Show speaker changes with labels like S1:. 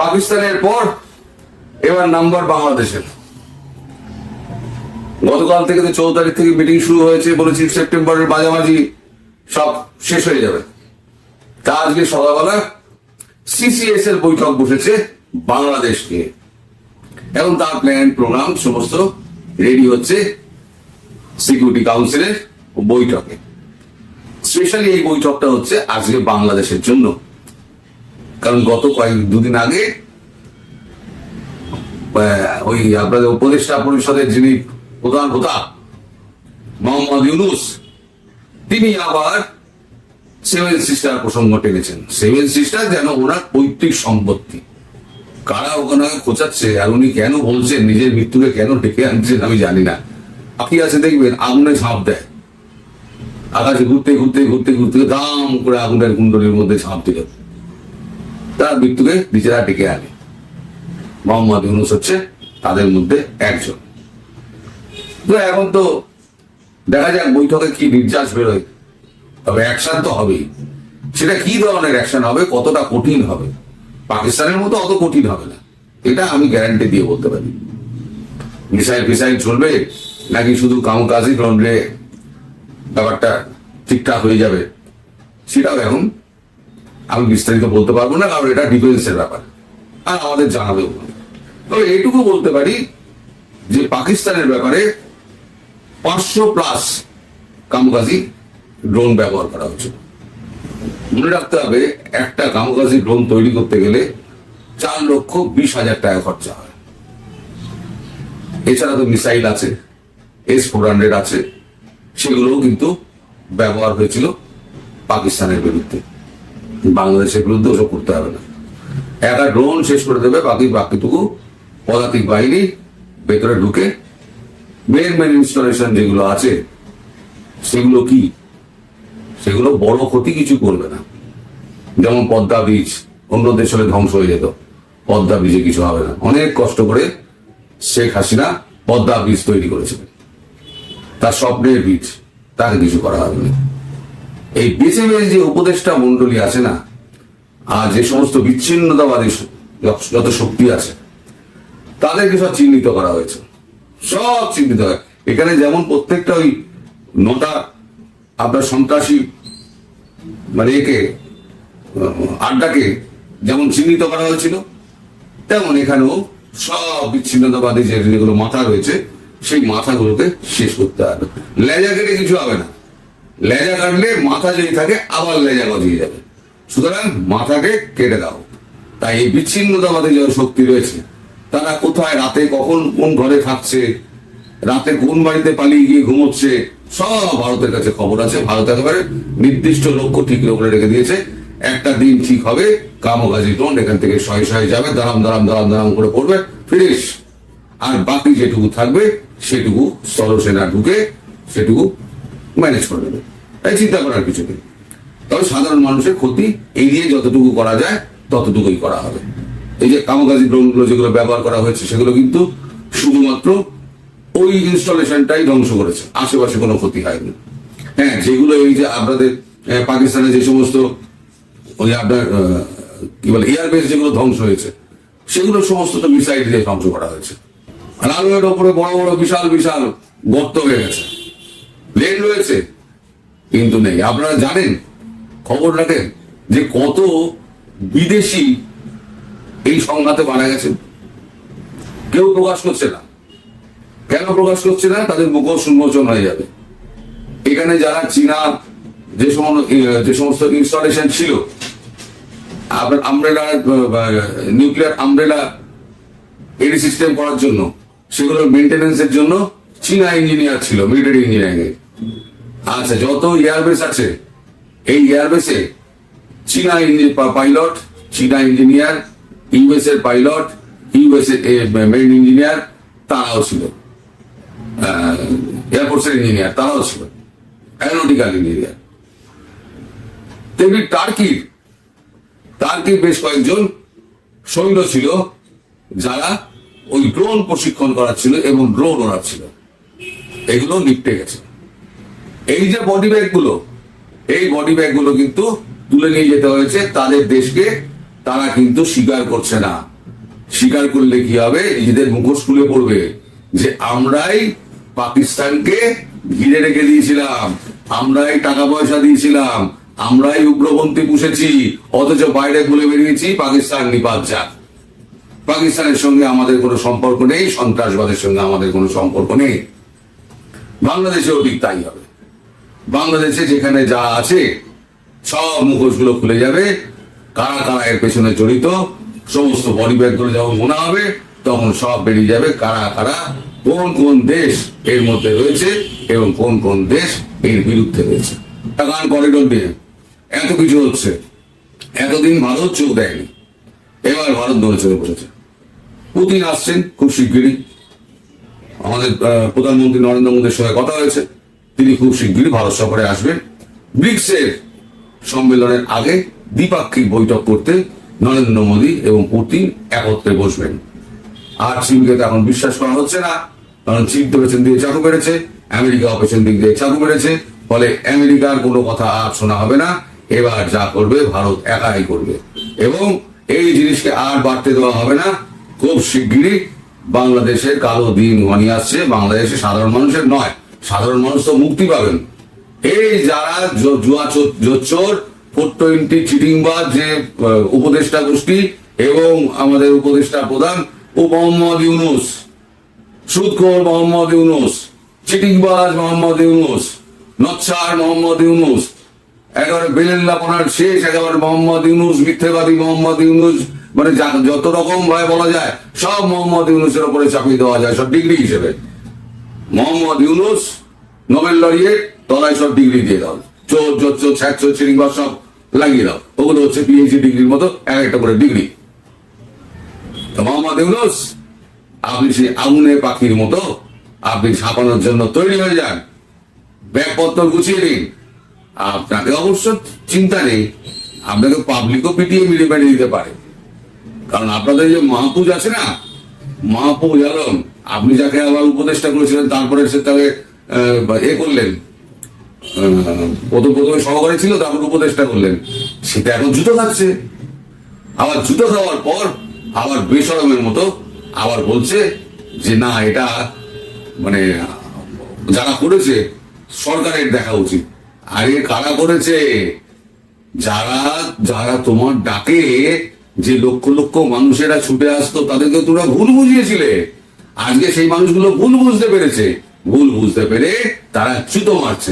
S1: পাকিস্তানের পর এবার নাম্বার বাংলাদেশের। গতকাল থেকে তো চৌদ্দ তারিখ থেকে মিটিং শুরু হয়েছে বলেছি, সেপ্টেম্বরের মাঝামাঝি সব শেষ হয়ে যাবে। তা আজকে সকালবেলা সিসিএস এর বৈঠক বসেছে বাংলাদেশ নিয়ে। এখন তার প্ল্যান, প্রোগ্রাম, সমস্ত রেডি হচ্ছে সিকিউরিটি কাউন্সিলের বৈঠকে। স্পেশালি এই বৈঠকটা হচ্ছে আজকে বাংলাদেশের জন্য। কারণ গত কয়েক দুদিন আগে ওই আপনাদের উপদেষ্টা পরিষদের যিনি প্রধান হোতা, মোহাম্মদ ইউনুস, তিনি আবার সেভেন সিস্টার প্রসঙ্গ টেনেছেন। সেভেন সিস্টার যেন ওনার পৈতৃক সম্পত্তি। কারা ওখানে খোঁচাচ্ছে আর উনি কেন বলছেন, নিজের মৃত্যুকে কেন ডেকে আনছেন আমি জানি না। আপনি আছে দেখবেন আগুনে ঝাঁপ দেয়। আকাশে ঘুরতে ঘুরতে ঘুরতে ঘুরতে দাম করে আগুনের কুণ্ডলীর মধ্যে ঝাঁপ দিল। তার মৃত্যুকে নিজেরা ডেকে আনে। মোহাম্মদ ইউনুস হচ্ছে তাদের মধ্যে একজন। তো এখন তো দেখা যাক বৈঠকে কি নির্যাস বেরোয়। তবে অ্যাকশন তো হবেই। সেটা কি ধরনের অ্যাকশন হবে, কতটা কঠিন হবে? পাকিস্তানের মতো অত কঠিন হবে না। এটা আমি গ্যারান্টি দিয়ে বলতে পারি। মিসাইল ফিসাইল চলবে, নাকি শুধু কামকাজই করলে ব্যাপারটা ঠিকঠাক হয়ে যাবে? সেটাও এখন আমি বিস্তারিত বলতে পারব না, কারণ এটা ডিফেন্সের ব্যাপার। আর আমাদের জানাবেও তবে এইটুকু বলতে পারি যে পাকিস্তানের ব্যাপারে পাঁচশো প্লাস কামকাজি ড্রোন ব্যবহার করা হচ্ছে। মনে রাখতে হবে, একটা কামকাজি ড্রোন তৈরি করতে গেলে চার লক্ষ বিশ হাজার টাকা খরচা হয়। এছাড়া তো মিসাইল আছে এস ফোর হান্ড্রেড আছে, সেগুলোও কিন্তু ব্যবহার হয়েছিল পাকিস্তানের বিরুদ্ধে। বাংলাদেশের বিরুদ্ধে ওসব করতে হবে না। একা ড্রোন শেষ করে দেবে, বাকি বাকিটুকু পদাতিক বাহিনী ভেতরে ঢুকে মেন মেন ইনস্টলেশন যেগুলো আছে, সেগুলো কি? সেগুলো বড় ক্ষতি কিছু করবে না। যেমন পদ্মা বীজ, অন্য দেশ হলে ধ্বংস হয়ে যেত। পদ্মা বীজে কিছু হবে না। অনেক কষ্ট করে শেখ হাসিনা পদ্মা বীজ তৈরি করেছিলেন। তার স্বপ্নের বীজ, তাকে কিছু করা হবে না। এই বেছে যে উপদেষ্টা মন্ডলী আছে না, আর যে সমস্ত বিচ্ছিন্নতাবাদী যত শক্তি আছে, তাদেরকে সব চিহ্নিত করা হয়েছে। সব চিহ্নিত হয়। এখানে যেমন প্রত্যেকটা ওই নটা আপনার সন্ত্রাসী মানে একে আড্ডাকে যেমন চিহ্নিত করা হয়েছিল, তেমন এখানেও সব বিচ্ছিন্নতাবাদী যেগুলো মাথা রয়েছে, সেই মাথাগুলোকে শেষ করতে হবে। লেজা কেটে কিছু হবে না। লেজা কাটলে মাথা যদি থাকে, আবার লেজা গজিয়ে যাবে। সুতরাং মাথাকে কেটে দাও। তাই এই বিচ্ছিন্নতাবাদী যে শক্তি রয়েছে। তারা কোথায়, রাতে কখন, কোন ঘরে থাকছে, রাতে কোন বাড়িতে পালিয়ে গিয়ে ঘুমোচ্ছে, সব ভারতের কাছে খবর আছে। ভারত একেবারে নির্দিষ্ট লক্ষ্য ঠিক করে রেখে দিয়েছে। একটা দিন ঠিক হবে কামকাজি টোন এখান থেকে শয়ে শয়ে যাবে, দাঁড়াম দাঁড়াম দাঁড়াম দাঁড়াম করে পড়বে ফিনিশ আর বাকি যেটুকু থাকবে, সেটুকু স্থলসেনা ঢুকে, সেটুকু ম্যানেজ করে দেবে। তাই চিন্তা করার কিছু নেই। তবে সাধারণ মানুষের ক্ষতি এড়িয়ে যতটুকু করা যায় ততটুকুই করা হবে। এই যে কামকাজি ড্রোনগুলো যেগুলো ব্যবহার করা হয়েছে সেগুলো কিন্তু শুধুমাত্র ওই ইনস্টলেশনটাই ধ্বংস করেছে। আশেপাশে কোনো ক্ষতি হয়নি। হ্যাঁ যেগুলো এই যে আপনাদের আহ, পাকিস্তানে যে সমস্ত ওই আপনার কি বলে এয়ারবেস যেগুলো ধ্বংস হয়েছে সেগুলো সমস্ত তো মিসাইল দিয়ে ধ্বংস করা হয়েছে। রানওয়ের ওপরে বড় বড় বিশাল বিশাল গর্ত হয়ে গেছে। লেন রয়েছে। কিন্তু নেই। আপনারা জানেন, খবর রাখেন যে কত বিদেশি এই সংঘাতে মারা গেছে। কেউ প্রকাশ করছে না। কেন প্রকাশ করছে না? তাদের মুখোশ উন্মোচন হয়ে যাবে। এখানে যারা চীনা যে সমস্ত যে সমস্ত ইনস্টলেশন ছিল আপনার umbrella nuclear umbrella AD system করার জন্য, সেগুলোর মেনটেনেন্সের জন্য চীনা ইঞ্জিনিয়ার ছিল মিলিটারি ইঞ্জিনিয়ারিং আচ্ছা যত এয়ারবেস আছে, এই এয়ারবেসে চীনা পাইলট চীনা ইঞ্জিনিয়ার ইউএস এর পাইলট ইউএস এর মেরিন ইঞ্জিনিয়ার তারাও ছিল। এয়ারফোর্সের ইঞ্জিনিয়ার তারাও ছিল। অ্যারোনটিক্যাল ইঞ্জিনিয়ার তেমনি টার্কির টার্কির বেশ কয়েকজন সৈন্য ছিল, যারা ওই ড্রোন প্রশিক্ষণ করাচ্ছিল এবং ড্রোন ওড়াচ্ছিল। এগুলো নিপটে গেছে। এই যে বডি ব্যাগগুলো, এই বডি ব্যাগগুলো কিন্তু তুলে নিয়ে যেতে হয়েছে, তাদের দেশকে তারা কিন্তু স্বীকার করছে না। স্বীকার করলে কি হবে? নিজেদের মুখোশ খুলে পড়বে যে আমরাই পাকিস্তানকে ঘিরে রেখে দিয়েছিলাম, আমরাই টাকা পয়সা দিয়েছিলাম, আমরাই উগ্রপন্থী পুষেছি, অথচ বাইরে বলে বেরিয়েছি পাকিস্তান নিপাত যাক। পাকিস্তানের সঙ্গে আমাদের কোনো সম্পর্ক নেই, সন্ত্রাসবাদের সঙ্গে আমাদের কোনো সম্পর্ক নেই। বাংলাদেশেও ঠিক তাই হবে। বাংলাদেশে যেখানে যা আছে, সব মুখোশগুলো খুলে যাবে। কারা কারা এর পেছনে জড়িত, সমস্ত বডি ব্যাগগুলো যখন মনে হবে, তখন সব বেরিয়ে যাবে। কারা কারা কোন কোন দেশ এর মধ্যে রয়েছে এবং কোন কোন দেশ এর বিরুদ্ধে রয়েছে। টাকান করিডোর দিয়ে এত কিছু হচ্ছে। এতদিন ভারত চোখ দেয়নি। এবার ভারত ধরে চলে বসেছে। পুতিন আসছেন খুব শিগগিরই। আমাদের প্রধানমন্ত্রী নরেন্দ্র মোদীর সঙ্গে কথা হয়েছে। তিনি খুব শিগগিরই ভারত সফরে আসবেন। ব্রিক্সের সম্মেলনের আগে দ্বিপাক্ষিক বৈঠক করতে নরেন্দ্র মোদী এবং পুতিন একত্রে বসবেন। আর চীনকে এখন বিশ্বাস করা হচ্ছে না। কারণ চীন তো পেছন দিয়ে চাকু মেরেছে, আমেরিকা পেছন দিক দিয়ে চাকু মেরেছে। ফলে আমেরিকার কোনো কথা আর শোনা হবে না। এবার যা করবে, ভারত একাই করবে। এবং এই জিনিসকে আর বাড়তে দেওয়া হবে না। খুব শিগগিরই বাংলাদেশের কালো দিন ঘনিয়ে আসছে। বাংলাদেশে সাধারণ মানুষের নয় সাধারণ মানুষ তো মুক্তি পাবেন। এই যারা জুয়া জোচ্চোর ফোর টোয়েন্টি যে উপদেষ্টা গোষ্ঠী এবং আমাদের উপদেষ্টা প্রধান, ও মোহাম্মদ ইউনুস, সুদখোর মোহাম্মদ ইউনুস, চিটিংবাজ মোহাম্মদ ইউনুস নচ্ছার মোহাম্মদ ইউনুস, একেবারে বেলেল্লাপনার শেষ, একেবারে মোহাম্মদ ইউনুস, মিথ্যেবাদী মোহাম্মদ ইউনুস মানে যত রকম ভাবে বলা যায়, সব মোহাম্মদ ইউনুসের উপরে চাপিয়ে দেওয়া যায়, সব ডিগ্রি হিসেবে। মোহাম্মদ ইউনুস নোবেল লরিয়েট তলায় সব ডিগ্রি দিয়ে দাও। চোর চোর চোর ছ্যাক চোর চিরিংবাজ সব লাগিয়ে দাও। ওগুলো হচ্ছে পিএইচডি ডিগ্রির মতো এক একটা করে ডিগ্রি তো মোহাম্মদ ইউনুস, আপনি সেই আগুনে পাখির মতো আপনি ছাপানোর জন্য তৈরি হয়ে যান। ব্যাগপত্র গুছিয়ে নিন। আপনাকে অবশ্য চিন্তা নেই, আপনাকে পাবলিকও পিটিয়ে মিলিয়ে দিতে পারে। কারণ আপনাদের যে মাহপুজ আছে না, মাহপুজ আলম আপনি যাকে আবার উপদেষ্টা করেছিলেন, তারপরে সে তাকে এ করলেন। প্রথম প্রথমে সহকারী ছিল, তারপর উপদেষ্টা করলেন। সেটা এখন জুতো খাচ্ছে। আবার জুতো খাওয়ার পর আবার বেসরমের মতো আবার বলছে যে, না, এটা মানে যারা করেছে, সরকারের দেখা উচিত। আরে কারা করেছে? যারা যারা তোমার ডাকে যে লক্ষ লক্ষ মানুষেরা ছুটে আসতো, তাদেরকে তোমরা ভুল বুঝিয়েছিলে। আজকে সেই মানুষগুলো ভুল বুঝতে পেরেছে। ভুল বুঝতে পেরে তারা চুতো মারছে।